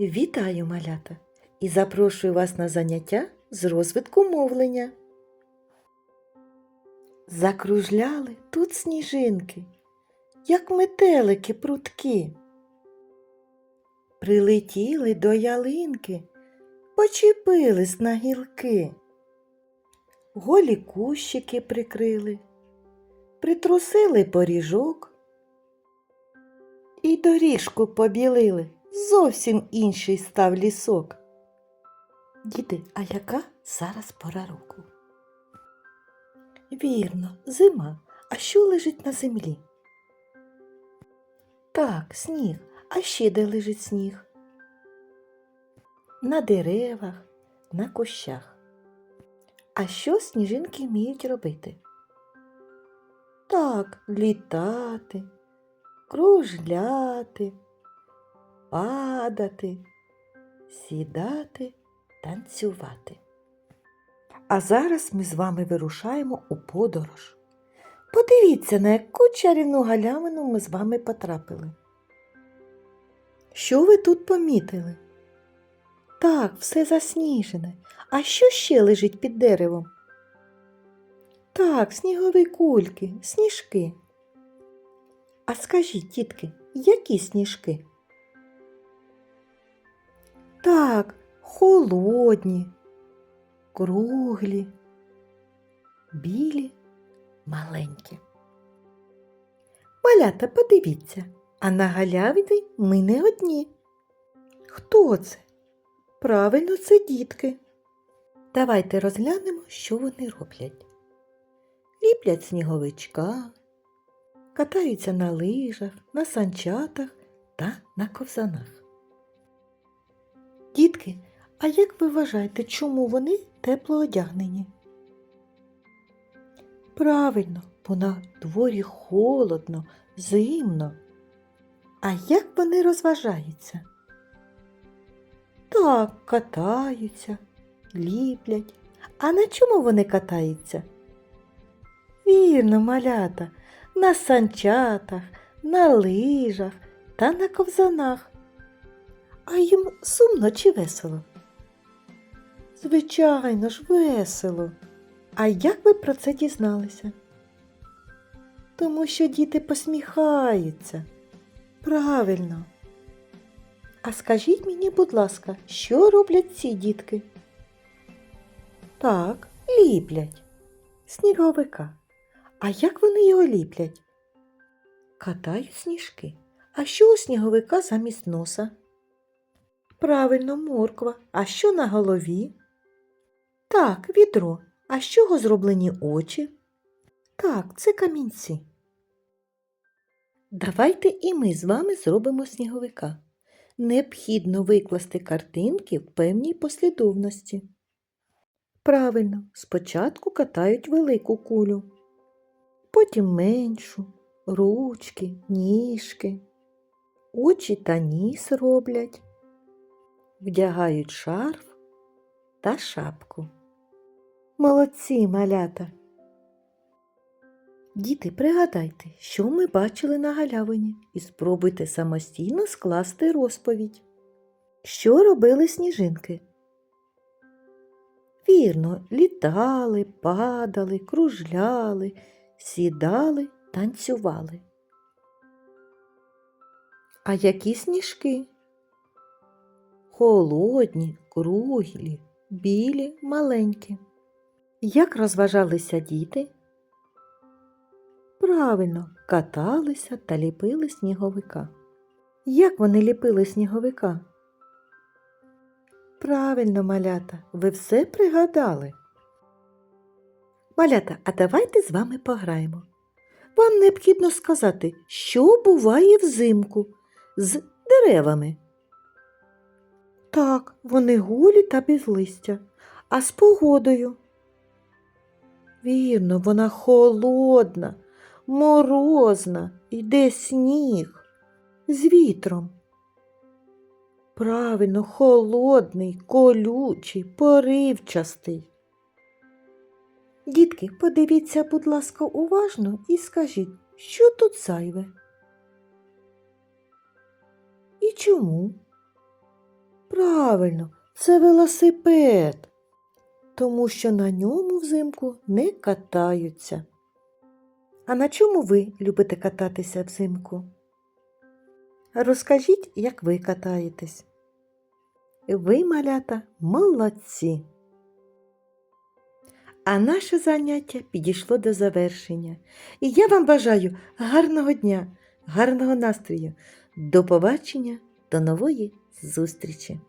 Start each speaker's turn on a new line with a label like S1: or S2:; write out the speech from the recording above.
S1: Вітаю, малята! І запрошую вас на заняття з розвитку мовлення. Закружляли тут сніжинки, як метелики прутки. Прилетіли до ялинки, почепились на гілки. Голі кущики прикрили, притрусили поріжок і доріжку побілили. Зовсім інший став лісок. Діти, а яка зараз пора року? Вірно, зима. А що лежить на землі? Так, сніг. А ще де лежить сніг? На деревах, на кущах. А що сніжинки вміють робити? Так, літати, кружляти, падати, сідати, танцювати. А зараз ми з вами вирушаємо у подорож. Подивіться, на яку чарівну галявину ми з вами потрапили. Що ви тут помітили? Так, все засніжене. А що ще лежить під деревом? Так, снігові кульки, сніжки. А скажіть, тітки, які сніжки? Так, холодні, круглі, білі, маленькі. Малята, подивіться, а на галявині ми не одні. Хто це? Правильно, це дітки. Давайте розглянемо, що вони роблять. Ліплять сніговичка, катаються на лижах, на санчатах та на ковзанах. Дітки, а як ви вважаєте, чому вони тепло одягнені? Правильно, бо на дворі холодно, зимно. А як вони розважаються? Так, катаються, ліплять. А на чому вони катаються? Вірно, малята, на санчатах, на лижах та на ковзанах. А їм сумно чи весело? Звичайно ж, весело. А як ви про це дізналися? Тому що діти посміхаються. Правильно. А скажіть мені, будь ласка, що роблять ці дітки? Так, ліплять. Сніговика. А як вони його ліплять? Катають сніжки. А що у сніговика замість носа? Правильно, морква. А що на голові? Так, відро. А з чого зроблені очі? Так, це камінці. Давайте і ми з вами зробимо сніговика. Необхідно викласти картинки в певній послідовності. Правильно, спочатку катають велику кулю, потім меншу, ручки, ніжки, очі та ніс роблять, вдягають шарф та шапку. Молодці, малята! Діти, пригадайте, що ми бачили на галявині, і спробуйте самостійно скласти розповідь. Що робили сніжинки? Вірно, літали, падали, кружляли, сідали, танцювали. А які сніжки? Холодні, круглі, білі, маленькі. Як розважалися діти? Правильно, каталися та ліпили сніговика. Як вони ліпили сніговика? Правильно, малята, ви все пригадали. Малята, а давайте з вами пограємо. Вам необхідно сказати, що буває взимку з деревами. Так, вони голі та без листя, а з погодою. Вірно, вона холодна, морозна, йде сніг з вітром. Правильно, холодний, колючий, поривчастий. Дітки, подивіться, будь ласка, уважно і скажіть, що тут зайве? І чому? Правильно, це велосипед, тому що на ньому взимку не катаються. А на чому ви любите кататися взимку? Розкажіть, як ви катаєтесь. Ви, малята, молодці. А наше заняття підійшло до завершення. І я вам бажаю гарного дня, гарного настрою. До побачення, до нової зустрічі!